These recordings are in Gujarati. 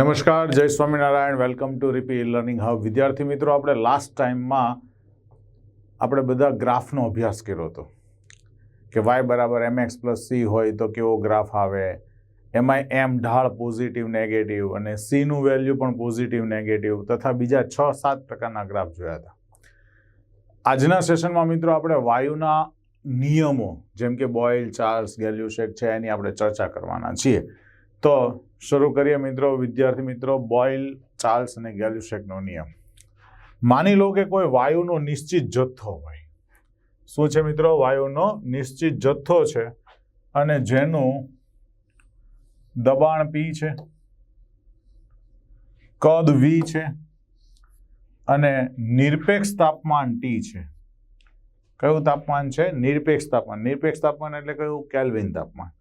નમસ્કાર, જય Swaminarayan. Welcome to RP learning hub વિદ્યાર્થી મિત્રો, આપણે લાસ્ટ ટાઈમમાં આપણે બધા ગ્રાફનો અભ્યાસ કર્યો હતો. કે વાય બરાબર એમ એક્સ પ્લસ સી હોય તો કેવો ગ્રાફ આવે? એમાં એમ ઢાળ પોઝિટિવ નેગેટિવ અને સીનું વેલ્યુ પણ પોઝિટિવ નેગેટિવ તથા બીજા છ, સાત પ્રકારના ગ્રાફ જોયા હતા. આજના સેશનમાં મિત્રો, આપણે વાયુના નિયમો, જેમ કે બોઇલ ચાર્લ્સ ગેલ્યુશેક છે, એની આપણે ચર્ચા કરવાના છીએ. તો શરૂ કરીએ મિત્રો, વિદ્યાર્થી મિત્રો, બોઇલ, ચાર્લ્સ અને ગેલ્યુશેકનો નિયમ. માની લો કે કોઈ વાયુનો નિશ્ચિત જથ્થો હોય. શું છે મિત્રો? વાયુનો નિશ્ચિત જથ્થો છે અને જેનું દબાણ પી છે, કદ વી છે અને નિરપેક્ષ તાપમાન ટી છે. કયું તાપમાન છે? નિરપેક્ષ તાપમાન. નિરપેક્ષ તાપમાન એટલે કયું? કેલ્વિન તાપમાન.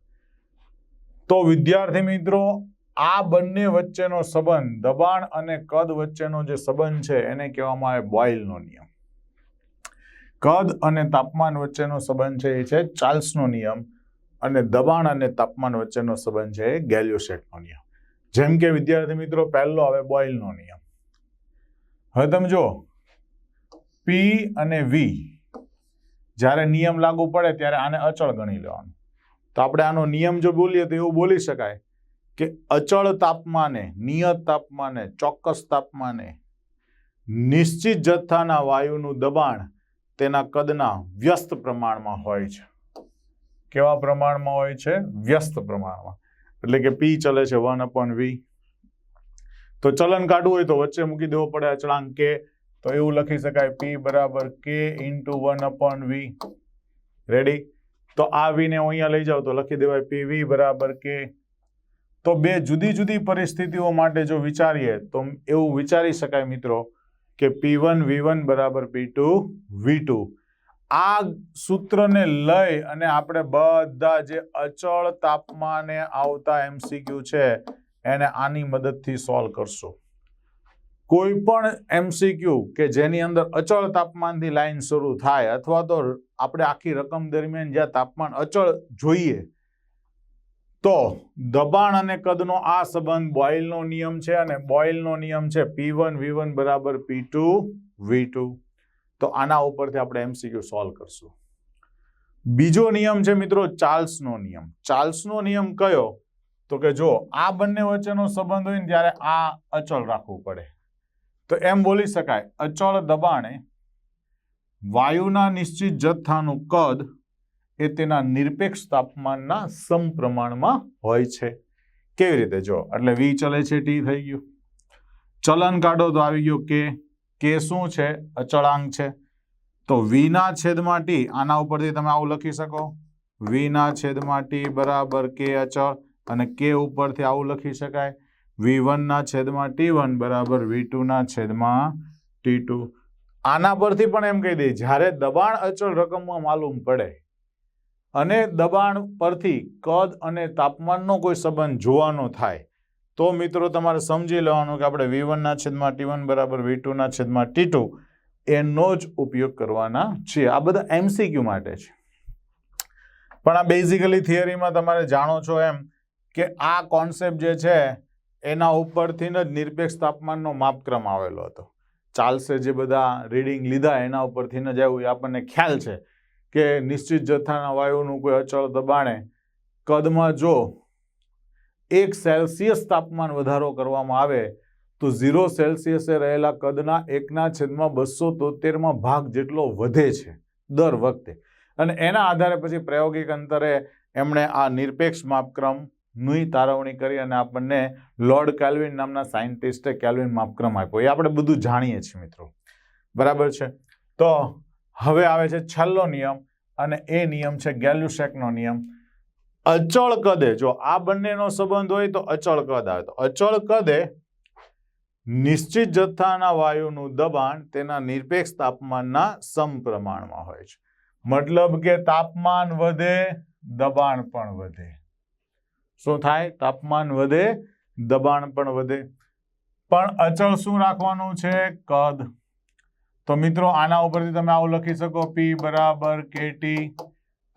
તો વિદ્યાર્થી મિત્રો, આ બંને વચ્ચેનો સંબંધ, દબાણ અને કદ વચ્ચેનો જે સંબંધ છે, એને કહેવામાં આવે બોઇલનો નિયમ. કદ અને તાપમાન વચ્ચેનો સંબંધ છે એ છે ચાર્લ્સનો નિયમ અને દબાણ અને તાપમાન વચ્ચેનો સંબંધ છે એ ગેલ્યુસેટનો નિયમ. જેમ કે વિદ્યાર્થી મિત્રો, પહેલો આવે બોઇલનો નિયમ. હવે તમે જો પી અને વી જ્યારે નિયમ લાગુ પડે ત્યારે આને અચળ ગણી લેવાનું. તો આપણે આનો નિયમ જો બોલીએ તો એવું બોલી શકાય કે અચળ તાપમાને, નિયત તાપમાને, ચોક્કસ તાપમાને નિશ્ચિત જથ્થાના વાયુનું દબાણ તેના કદના વ્યસ્ત પ્રમાણમાં હોય છે. કેવા પ્રમાણમાં હોય છે? વ્યસ્ત પ્રમાણમાં. એટલે કે પી ચલે છે વન અપોન વી તો ચલન કાઢવું હોય તો વચ્ચે મૂકી દેવો પડે અચળાંક. કે તો એવું લખી શકાય પી બરાબર K into one upon V ready તો આ વીને હું અહીંયા લઈ જાઉં તો લખી દેવાય પી વી બરાબર કે. તો બે જુદી જુદી પરિસ્થિતિઓ માટે જો વિચારીએ તો એવું વિચારી શકાય મિત્રો કે પી વન, વી વન બરાબર પી ટુ, વી ટુ. આ સૂત્રને લઈ અને આપણે બધા જે અચળ તાપમાને આવતા એમસીક્યુ છે એને આની મદદથી સોલ્વ કરશું. કોઈ પણ એમસીક્યુ કે જેની અંદર અચળ તાપમાનથી લાઈન શરૂ થાય અથવા તો આપણે આખી રકમ દરમિયાન જ્યાં તાપમાન અચળ જોઈએ, તો દબાણ અને કદનો આ સંબંધ બોઇલનો નિયમ છે અને બોઇલનો નિયમ છે પી વન વી વન બરાબર પી ટુ વી ટુ તો આના ઉપરથી આપણે એમસીક્યુ સોલ્વ કરશું. બીજો નિયમ છે મિત્રો ચાર્લ્સનો નિયમ. ચાર્લ્સનો નિયમ કયો? તો કે જો આ બંને વચ્ચેનો સંબંધ હોય ને ત્યારે આ અચળ રાખવું પડે. તો એમ બોલી શકાય, અચળ દબાણે વાયુના નિશ્ચિત જથ્થાનું કદ એ તેના નિરપેક્ષ તાપમાનના સમપ્રમાણમાં હોય છે. કેવી રીતે? જો, એટલે વી ચલે છે, ટી થઈ ગયું. ચલન કાઢો તો આવી ગયું કે કે શું છે? અચળાંક છે. તો વીના છેદમાં ટી, આના ઉપરથી તમે આવું લખી શકો. વીના છેદમાં ટી બરાબર કે અચળ અને કે ઉપરથી આવું લખી શકાય. વી વનના છેદમાં ટી વન બરાબર વી ટુના છેદમાં ટી ટુ. આના પરથી પણ એમ કહી દઈએ જ્યારે દબાણ અચળ રકમમાં માલુમ પડે અને દબાણ પરથી કદ અને તાપમાનનો કોઈ સંબંધ જોવાનો થાય, તો મિત્રો તમારે સમજી લેવાનું કે આપણે વી વનના છેદમાં ટી વન બરાબર વી ટુના છેદમાં ટી ટુ એનો જ ઉપયોગ કરવાના છીએ. આ બધા એમસીક્યુ માટે છે. પણ આ બેઝિકલી થિયરીમાં તમારે જાણો છો એમ કે આ કોન્સેપ્ટ જે છે, એના ઉપરથી જ નિરપેક્ષ તાપમાનનો માપક્રમ આવેલો હતો. ચાલશે જે બધા રીડિંગ લીધા એના ઉપરથી ન આવ્યું એ આપણને ખ્યાલ છે કે નિશ્ચિત જથ્થાના વાયુનું કોઈ અચળ દબાણે કદમાં જો એક સેલ્સિયસ તાપમાન વધારો કરવામાં આવે તો ઝીરો સેલ્સિયસે રહેલા કદના એકના છેદમાં બસો તોતેરમાં ભાગ જેટલો વધે છે દર વખતે. અને એના આધારે પછી પ્રાયોગિક અંતરે એમણે આ નિરપેક્ષ માપક્રમ ની તારવણી કરી અને આપણને લોર્ડ કેલ્વિન નામના સાયન્ટિસ્ટે કેલ્વિન માપક્રમ આપ્યો. એ આપણે બધું જાણીએ છીએ મિત્રો. બરાબર છે? તો હવે આવે છે છેલ્લો નિયમ અને એ નિયમ છે ગેલ્યુસેકનો નિયમ. અચળ કદે જો આ બંનેનો સંબંધ હોય તો અચળ કદ આવે. તો અચળ કદે નિશ્ચિત જથ્થાના વાયુનું દબાણ તેના નિરપેક્ષ તાપમાનના સમપ્રમાણમાં હોય છે. મતલબ કે તાપમાન વધે દબાણ પણ વધે. શું થાય? તાપમાન વધે, દબાણ પણ વધે. પણ અચળ શું રાખવાનું છે? કદ. તો મિત્રો, આના ઉપરથી તમે આવું લખી શકો. પી બરાબર કે ટી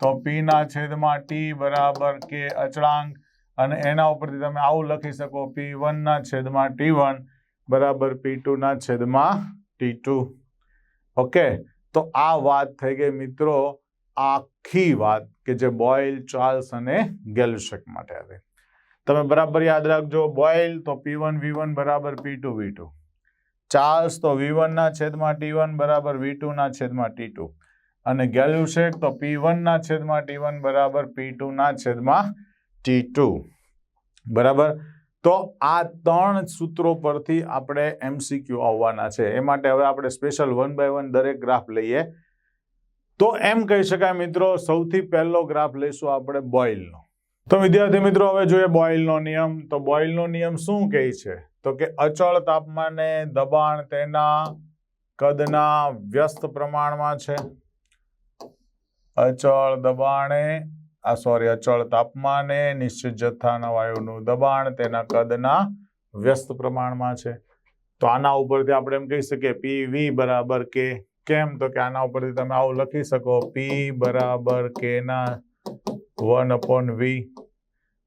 તો પી ના છેદમાં ટી બરાબર કે અચળાંક. અને એના ઉપરથી તમે આવું લખી શકો. પી વનના છેદમાં ટી વન બરાબર પી ટુના છેદમાં ટી ટુ ઓકે તો આ વાત થઈ ગઈ મિત્રો. આખી વાત કે જે બોઇલ, ચાર્લ્સ અને ગેલશેક માટે હતી તમે બરાબર યાદ રાખજો, બોઇલ તો પી વન, વી વન બરાબર P two, V two. Charles તો વી વનના છેદમાં ટી વન બરાબર વી ટુના છેદમાં ટી ટુ. અને ગેલ્યુશેક તો પી વનના છેદમાં ટી વન બરાબર પી ટુના છેદમાં ટી ટુ. બરાબર? તો આ ત્રણ સૂત્રો પરથી આપણે એમસીક્યુ આવવાના છે. એ માટે હવે આપણે સ્પેશિયલ વન બાય વન દરેક ગ્રાફ લઈએ. તો એમ કહી શકાય મિત્રો, સૌથી પહેલો ગ્રાફ લઈશું આપણે બોઇલનો. તો વિદ્યાર્થી મિત્રો, હવે જોઈએ બોઇલનો નિયમ. તો બોઇલનો નિયમ શું કહે છે? તો કે અચળ તાપમાને દબાણ તેના કદના વ્યસ્ત પ્રમાણમાં છે. અચળ દબાણે, આ સોરી અચળ તાપમાને નિશ્ચિત જથ્થાના વાયુનું દબાણ તેના કદના વ્યસ્ત પ્રમાણમાં છે. તો આના ઉપરથી આપણે એમ કહી શકીએ પી વી બરાબર કે કેમ તો કે આના ઉપરથી તમે આવું લખી શકો. પી બરાબર કે ના વન અપોન વી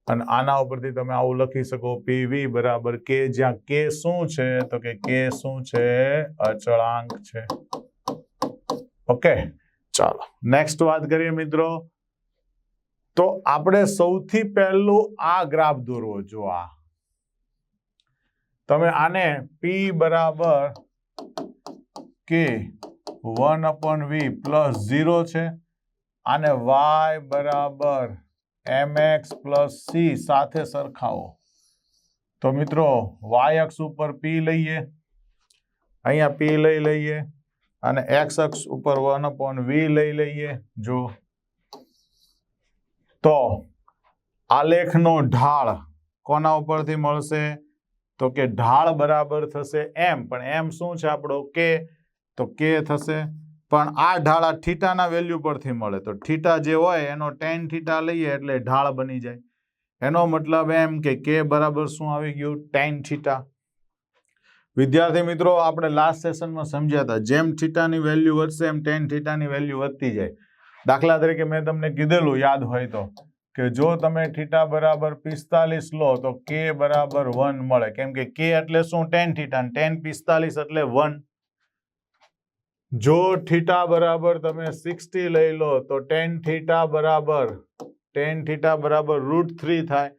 અને આના ઉપરથી તમે આવું લખી શકો. પી વી બરાબર કે જ્યાં કે શું છે? તો કે કે શું છે? અચળાંક છે. ઓકે ચાલો. નેક્સ્ટ વાત કરીએ મિત્રો. તો આપણે સૌથી પહેલું આ ગ્રાફ દોરવો જો આ. તમે આને પી બરાબર K one upon V plus zero છે. આને વાય બરાબર એમ એક્સ પ્લસ સી સાથે સરખાવો. તો મિત્રો, વાય અક્ષ ઉપર પી લઈએ. અહીંયા પી લઈ લઈએ અને એક્સ અક્ષ ઉપર વન અપોન વી લઈ લઈએ. જો. તો આલેખનો ઢાળ કોના ઉપરથી મળશે? તો કે ઢાળ બરાબર થશે એમ. પણ એમ શું છે આપણો? કે તો કે થશે? પણ આ ઢાળ આ થીટાના વેલ્યુ પરથી મળે. તો થીટા જે હોય, એનો ટેન થીટા લઈએ એટલે ઢાળ બની જાય. એનો મતલબ એમ કે કે બરાબર શું આવી ગયું? ટેન થીટા વિદ્યાર્થી મિત્રો, આપણે લાસ્ટ સેશનમાં સમજ્યા હતા. જેમ થીટાની વેલ્યુ વધશે, એમ ટેન થીટાની વેલ્યુ વધતી જાય. દાખલા તરીકે મેં તમને કીધેલું, યાદ હોય તો, કે જો તમે થીટા બરાબર પિસ્તાલીસ લો, તો કે બરાબર વન મળે. કેમ કે કે એટલે શું? ટેન થીટા ટેન પિસ્તાલીસ એટલે વન જો થીટા બરાબર તમે સિક્સટી લઈ લો, તો ટેન થીટા બરાબર, ટેન થીટા બરાબર રૂટ થ્રી થાય.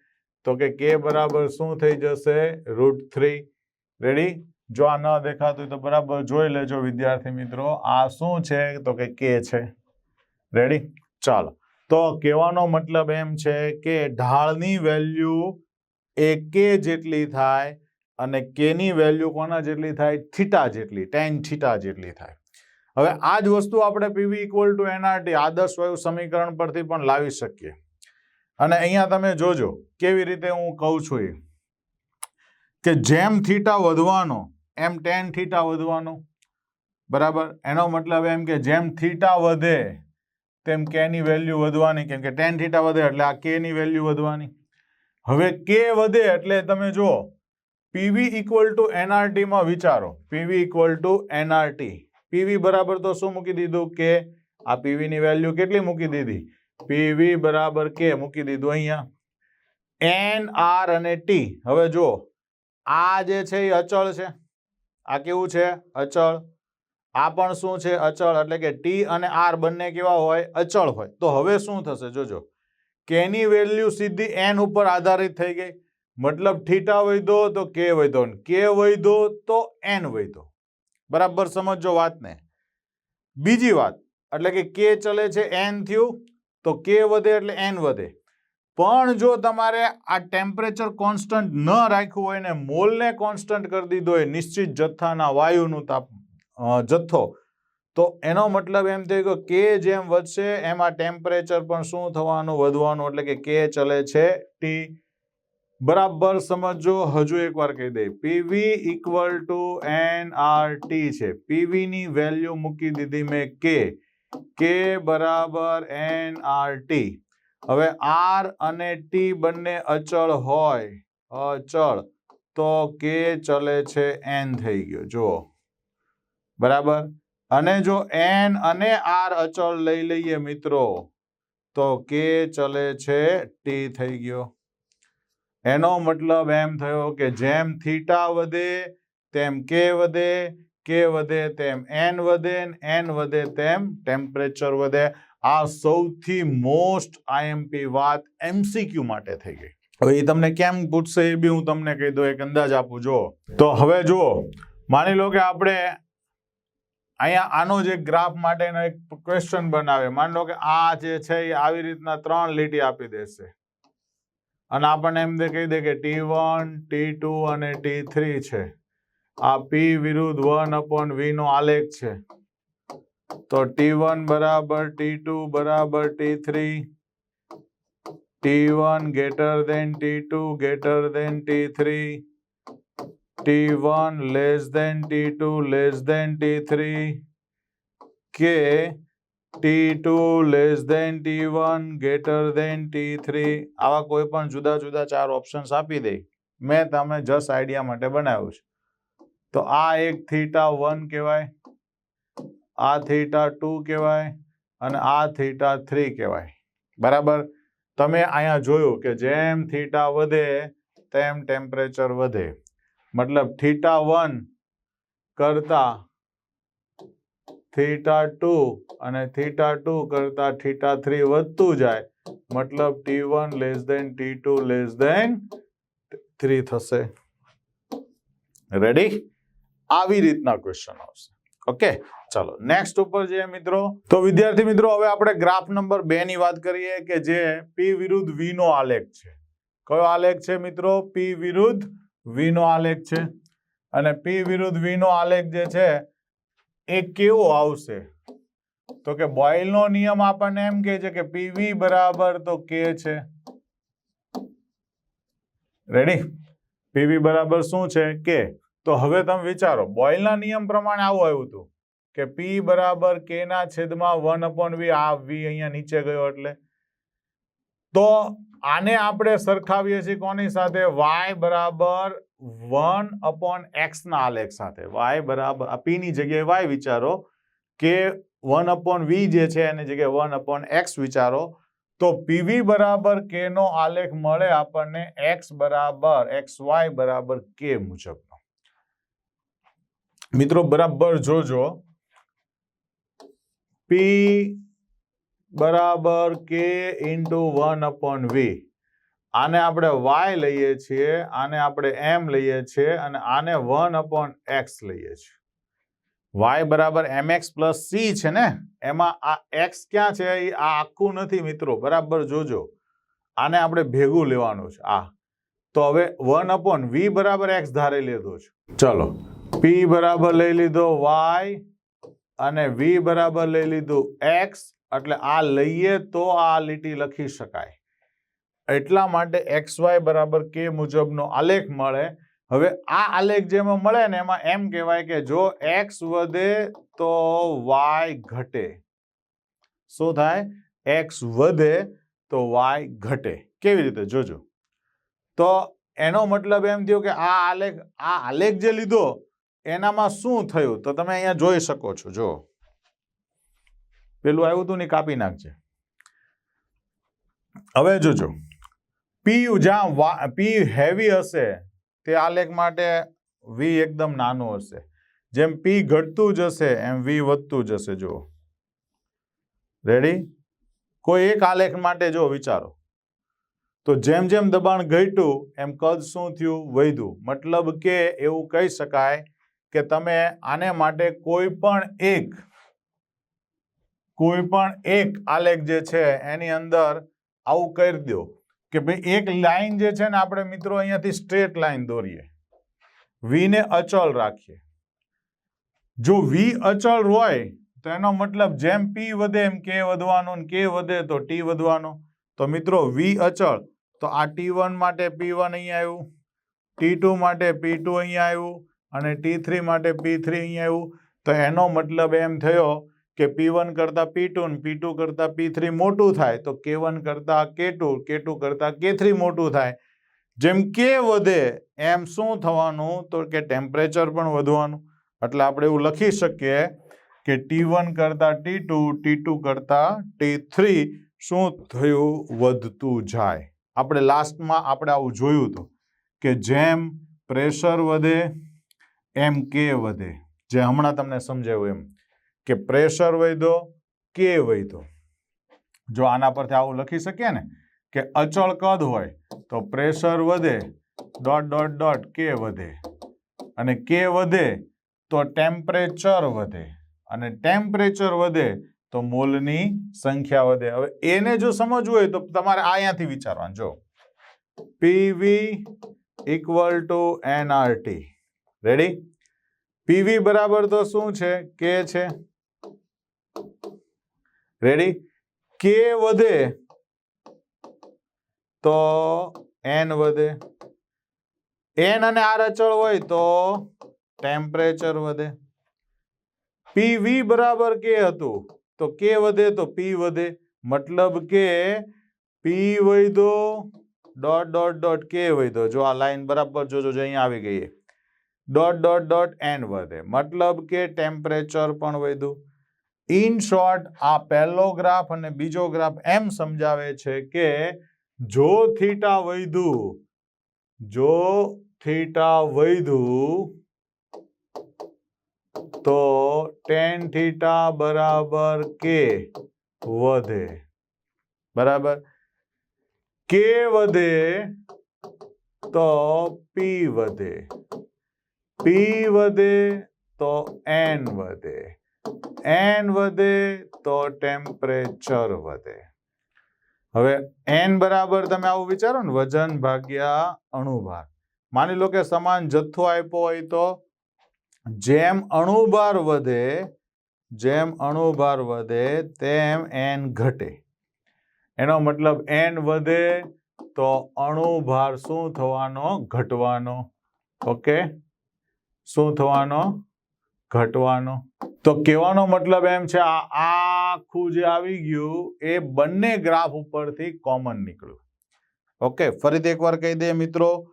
તો કે કે બરાબર શું થઈ જશે? રૂટ થ્રી રેડી જો આ ન દેખાતું હોય તો બરાબર જોઈ લેજો વિદ્યાર્થી મિત્રો, આ શું છે? તો કે કે છે. રેડી ચાલો. તો કહેવાનો મતલબ એમ છે કે ઢાળની વેલ્યુ એ કે જેટલી થાય અને કેની વેલ્યુ કોના જેટલી થાય? થીટા જેટલી, ટેન થીટા જેટલી થાય. હવે આ જ વસ્તુ આપણે પીવી ઇક્વલ ટુ એનઆરટી આદર્શ વાયુ સમીકરણ પરથી પણ લાવી શકીએ. અને અહીંયા તમે જોજો, કેવી રીતે હું કહું છું એ. કે જેમ થીટા વધવાનો, એમ ટેન થીટા વધવાનો. બરાબર? એનો મતલબ એમ કે જેમ થીટા વધે, તેમ કેની વેલ્યુ વધવાની. કેમ કે ટેન થીટા વધે એટલે આ કેની વેલ્યુ વધવાની. હવે કે વધે એટલે તમે જુઓ પીવી ઇક્વલ ટુ એનઆરટીમાં વિચારો. PV equal to NRT PV બરાબર તો શું મૂકી દીધું? કે આ પીવી ની વેલ્યુ કેટલી મૂકી દીધી? પીવી બરાબર કે મૂકી દીધું અહીંયા. એન આર અને ટી હવે જુઓ. આ જે છે એ અચળ છે. આ કેવું છે? અચળ. આ પણ શું છે? અચળ. એટલે કે ટી અને આર બંને કેવા હોય? અચળ હોય. તો હવે શું થશે? જોજો. કેની વેલ્યુ સીધી એન ઉપર આધારિત થઈ ગઈ. મતલબ થીટા વધ્યો તો કે વધ્યો કે વધ્યો તો એન વધ્યો બરાબર સમજો વાતને. બીજી વાત, એટલે કે કે ચલે છે એન થયું, તો કે વધે એટલે એન વધે. પણ જો તમારે આ ટેમ્પરેચર કોન્સ્ટન્ટ ન રાખ્યું હોય ને, મોલને કોન્સ્ટન્ટ કરી દીધો હોય, નિશ્ચિત જથ્થાના વાયુનું તાપ જથ્થો, તો એનો મતલબ એમ થયો કે કે જેમ વધશે, એમાં ટેમ્પરેચર પણ શું થવાનું, વધવાનું, એટલે કે કે ચલે છે ટી બરાબર સમજો, હજુ એકવાર કહી દે. PV equal to N R T છે. પીવી ની વેલ્યુ મૂકી દીધી મેં કે કે બરાબર એન આર ટી હવે આર અને ટી બંને અચળ હોય, અચળ, તો કે ચલે છે એન થઈ ગયો. જુઓ. બરાબર? અને જો એન અને આર અચળ લઈ લઈએ મિત્રો, તો કે ચલે છે ટી થઈ ગયો. એનો મતલબ એમ થયો કે જેમ થીટા વધે, તેમ કે વધે કે વધે, તેમ એન વધે એન વધે, તેમ ટેમ્પરેચર વધે. આ સૌથી મોસ્ટ આઈએમપી વાત એમસીક્યુ માટે થઈ ગઈ. હવે એ તમને કેમ પૂછશે એ બી હું તમને કહી દઉં, એક અંદાજ આપું જો તો હવે જુઓ, માની લો કે આપણે અહીંયા આનો જે ગ્રાફ માટેનો એક ક્વેશ્ચન બનાવે. માની લો કે આ જે છે એ આવી રીતના ત્રણ લીટી આપી દેશે. અને આપણને એમ દે કહી દે કે ટી વન, ટી ટુ અને ટી થ્રી છે. આ પી વિરુદ્ધ વન અપોન વી નો આલેખ છે. તો ટી વન બરાબર, ટી ટુ બરાબર, T three. T one greater than T two greater than T three. T one less than T two less than T three. કે T two less than T one greater than T three આવા કોઈ પણ જુદા જુદા ચાર ઓપ્શન્સ આપી દે. મેં તમને જસ્ટ આઈડિયા માટે બનાવ્યું છે. તો આ એક થીટા વન કહેવાય, આ થીટા ટુ કહેવાય, અને આ થીટા થ્રી કહેવાય. બરાબર? તમે અહીંયા જોયું કે જેમ થીટા વધે, તેમ ટેમ્પરેચર વધે. મતલબ થીટા વન કરતા થીટા ટુ અને થીટા ટુ કરતા થીટા થ્રી વધતું જાય. મતલબ T one less than T two less than three થશે. રેડી આવી રીતના ક્વેશ્ચન આવશે. ઓકે ચાલો નેક્સ્ટ ઉપર જઈએ મિત્રો. તો વિદ્યાર્થી મિત્રો, હવે આપણે ગ્રાફ નંબર બે ની વાત કરીએ કે જે પી વિરુદ્ધ વી નો આલેખ છે. કયો આલેખ છે મિત્રો? પી વિરુદ્ધ વી નો આલેખ છે. અને પી વિરુદ્ધ વી નો આલેખ જે છે એ કેવો આવશે? તો કે બોઇલનો નિયમ આપણને એમ કહે છે કે પીવી બરાબર તો કે છે. રેડી પીવી બરાબર શું છે? કે? તો હવે તમે વિચારો બોઇલના નિયમ પ્રમાણે આવું આવ્યું હતું કે પી બરાબર કે ના છેદમાં વન અપોન વી, આ વી અહીંયા નીચે ગયો એટલે. તો આને આપણે સરખાવીએ છીએ કોની સાથે? વાય બરાબર વન અપોન એક્સના આલેખ સાથે. વાય બરાબર પીની જગ્યાએ વાય વિચારો કે વન અપોન વી જે છે એની જગ્યાએ વન અપોન એક્સ વિચારો, તો પીવી બરાબર કે નો આલેખ મળે આપણને એક્સ બરાબર એક્સ વાય બરાબર કે મુજબનો. મિત્રો બરાબર જોજો. પી બરાબર કે ઇન્ટુ વન અપોન વી આને આપણે વાય લઈએ છીએ, આને આપણે એમ લઈએ છીએ અને આને વન અપોન એક્સ લઈએ છીએ. વાય બરાબર એમ એક્સ પ્લસ સી છે ને? એમાં આ એક્સ ક્યાં છે? એ આ આખું નથી મિત્રો, બરાબર જોજો. આને આપણે ભેગું લેવાનું છે. આ. તો હવે વન અપોન વી બરાબર એક્સ ધારે લીધો છે. ચલો. પી બરાબર લઈ લીધો વાય અને વી બરાબર લઈ લીધું એક્સ એટલે આ લઈએ તો આ લીટી લખી શકાય. એટલા માટે એક્સ વાય બરાબર કે મુજબનો આલેખ મળે. હવે આ આલેખ જેમાં મળે ને એમાં એમ કહેવાય કે જો એક્સ વધે તો વાય ઘટે. શું થાય? એક્સ વધે તો વાય ઘટે. કેવી રીતે? જોજો. તો એનો મતલબ એમ થયો કે આ આલેખ આ આલેખ જે લીધો, એનામાં શું થયું? તો તમે અહીંયા જોઈ શકો છો. જો. પેલું આવ્યું હતું ને કાપી નાખજે. હવે જોજો. પી જ્યાં પી હેવી હશે, તે આલેખ માટે વી એકદમ નાનું હશે. જેમ પી ઘટતું જશે એમ વી વધતું જશે જો રેડી કોઈ એક આલેખ માટે જો વિચારો. તો જેમ જેમ દબાણ ઘટ્યું, એમ કદ શું થયું? વધ્યું. મતલબ કે એવું કહી શકાય કે તમે આને માટે કોઈ પણ એક, કોઈ પણ એક આલેખ જે છે, એની અંદર આવું કરી દો. કે ભાઈ એક લાઈન જે છે ને આપણે મિત્રો અહીંયાથી સ્ટ્રેટ લાઈન દોરીએ. વી ને અચળ રાખીએ. જો વી અચળ હોય, તો એનો મતલબ જેમ પી વધે એમ કે વધવાનું કે વધે તો ટી વધવાનો. તો મિત્રો વી અચળ, તો આ ટી વન માટે પી વન અહીંયા આવ્યું ટી માટે પી અહીંયા આવ્યું, અને ટી થ્રી માટે પી થ્રી અહીંયા આવ્યું. તો એનો મતલબ એમ થયો કે પી વન કરતાં પી ટુ ને પી ટુ કરતાં પી થ્રી મોટું થાય, તો કે વન કરતાં કે ટુ કે ટુ કરતાં કે થ્રી મોટું થાય. જેમ કે વધે, એમ શું થવાનું? તો કે ટેમ્પરેચર પણ વધવાનું. એટલે આપણે એવું લખી શકીએ કે ટી વન કરતાં ટી ટુ ટી ટુ કરતાં ટી થ્રી શું થયું? વધતું જાય. આપણે લાસ્ટમાં આપણે આવું જોયું હતું કે જેમ પ્રેશર વધે, એમ કે વધે. જે હમણાં તમને સમજાવ્યું એમ. કે પ્રેશર વધ્યો કે વધ્યો જો આના પરથી આવું લખી શકીએ ને કે અચળ કદ હોય તો પ્રેશર વધે, ડોટ ડોટ ડોટ, કે વધે. અને કે વધે તો ટેમ્પરેચર વધે. અને ટેમ્પરેચર વધે તો મોલની સંખ્યા વધે. હવે એને જો સમજવું હોય તો તમારે અહીંયાથી વિચારવાનું. જો PV equal to NRT ready PV બરાબર તો શું છે? કે છે? રેડી કે વધે તો એન વધે. એન અને આર અચળ હોય તો ટેમ્પરેચર વધે. પીવી બરાબર કે હતું. તો કે વધે તો પી વધે. મતલબ કે પી વધ્યો ડોટ ડોટ ડોટ કે વધ્યો. જો આ લાઈન બરાબર જોજો જો અહીંયા આવી ગઈ ડોટ ડોટ ડોટ એન વધે. મતલબ કે ટેમ્પરેચર પણ વધ્યું. ઇન શોર્ટ, આ પહેલો ગ્રાફ અને બીજો ગ્રાફ એમ સમજાવે છે કે જો થીટા વધ્યું જો થીટા વધ્યું તો ટેન થીટા બરાબર કે વધે? બરાબર? કે વધે? તો પી વધે. પી વધે તો એન વધે. એન વધે તો ટેમ્પરેચર વધે. હવે એન બરાબર તમે આવું વિચારો ને, વજન ભાગ્યા અણુભાર. માની લો કે સમાન જથ્થો આપ્યો હોય તો જેમ અણુભાર વધે, જેમ અણુભાર વધે તેમ એન ઘટે. એનો મતલબ એન વધે તો અણુભાર શું થવાનો? ઘટવાનો. ઓકે શું થવાનો? ઘટવાનો. તો કહેવાનો મતલબ એમ છે, આ આખું જે આવી ગયું, એ બંને ગ્રાફ ઉપરથી કોમન નીકળ્યું. ઓકે, ફરીથી એકવાર કહી દઈએ મિત્રો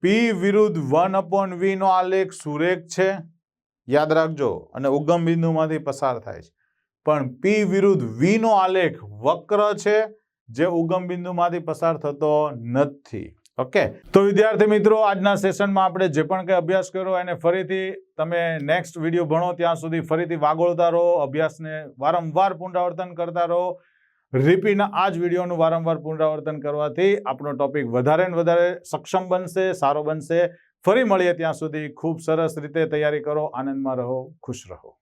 પી વિરુદ્ધ વન અપોન વી નો આલેખ સુરેખ છે. યાદ રાખજો, અને ઉગમ બિંદુમાંથી પસાર થાય છે. પણ પી વિરુદ્ધ વી નો આલેખ વક્ર છે, જે ઉગમ બિંદુમાંથી પસાર થતો નથી. ઓકે તો વિદ્યાર્થી મિત્રો, આજના સેશનમાં આપણે જે પણ કંઈ અભ્યાસ કર્યો એને ફરીથી તમે નેક્સ્ટ વીડિયો ભણો, ત્યાં સુધી ફરીથી વાગોળતા રહો, અભ્યાસને વારંવાર પુનરાવર્તન કરતા રહો. રિપીના આ જ વિડીયોનું વારંવાર પુનરાવર્તન કરવાથી આપણો ટોપિક વધારે ને વધારે સક્ષમ બનશે, સારો બનશે. ફરી મળીએ ત્યાં સુધી. ખૂબ સરસ રીતે તૈયારી કરો, આનંદમાં રહો, ખુશ રહો.